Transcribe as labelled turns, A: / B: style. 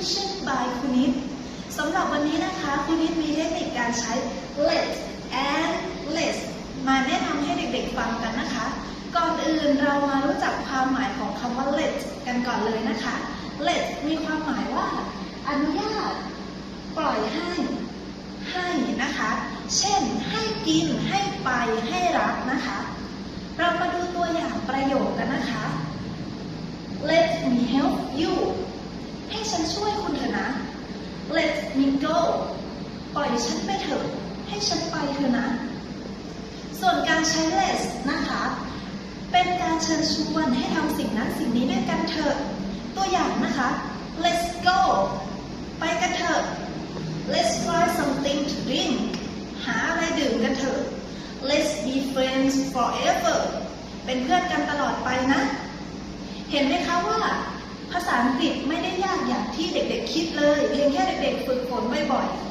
A: Conversation by คุณนิดสำหรับวันนี้นะคะคุณนิดมีเทคนิคการใช้ let and let มาแนะนำให้เด็กๆฟังกันนะคะ ก่อนอื่นเรามารู้จักความหมายของคำว่า let กันก่อนเลยนะคะ let มีความหมายว่า อนุญาต ปล่อยให้ ให้นะคะ เช่น ให้กิน ให้ไป ให้รับนะคะ เรามาดูตัวอย่างประโยคกันนะคะ Let me help you ให้ฉันช่วยคุณเถอะนะ Let me go ปล่อยฉันไปเถอะ ให้ฉันไปเถอะนะ ส่วนการใช้ let นะคะ เป็นการเชิญชวนให้ทำสิ่งนั้นสิ่งนี้ด้วยกันเถอะ ตัวอย่างนะคะ Let's go ไปกันเถอะ Let's try something to drink หาอะไรดื่มกันเถอะ Let's be friends forever เป็นเพื่อนกันตลอดไปนะ เห็นไหมคะว่า อังกฤษไม่ได้ยากอย่างที่เด็กๆคิดเลย เพียงแค่เด็กๆฝึกฝนบ่อยๆ